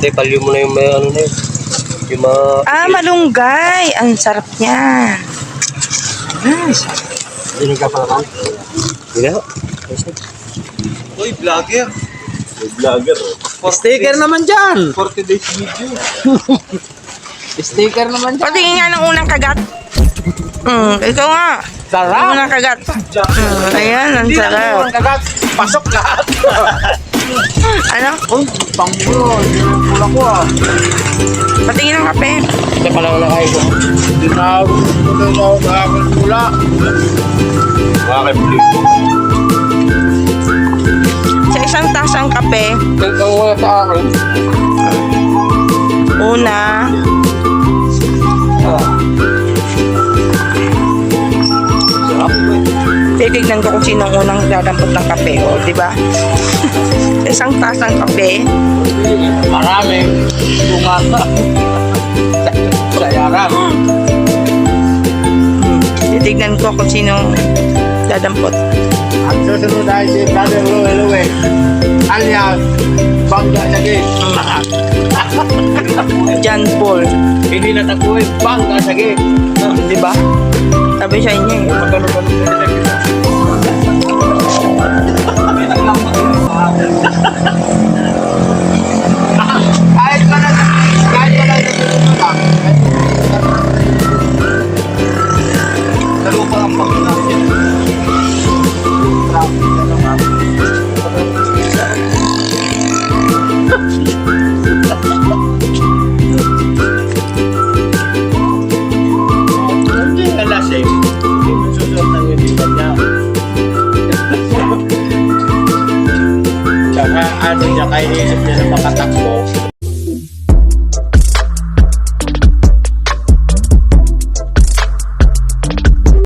Hindi, palyo mo na yung may ano na yun. Yung mga... Ah, malunggay! Ang sarap niya. Nice. Hindi ka pala kan? Hindi na. Uy, vlogger. Uy, vlogger. Oh. Sticker naman dyan. 40 days video. Sticker naman dyan. Patingin nga ng unang kagat. Mm, ikaw nga. Sarap. Yung unang kagat. Mm, ayan, ang Hindi lang sarap. yung kagat. Pasok lahat. Ano? Uy, pangbulo. Pula ko ah. Patingin ng kape. Ito pala wala kayo ko. Hindi na ako na ako nakakapula. Mga kay Blue. Sa isang tasang kape, mo na sa akin. Titignan ko kung sinong unang dadampot ng kape. O, di ba? Sa isang tasang kape, Maraming tumasa. Sa yaran. titignan ko kung sinong dadampot. Ang susunod ay si Brother Louie Louie. Alias, Bangga sa gate. John Paul. Hindi na taguin, Bangga sa gate. Di ba? Sabi sa inyo eh. Ano niya, kaya isip niya na makatakbo.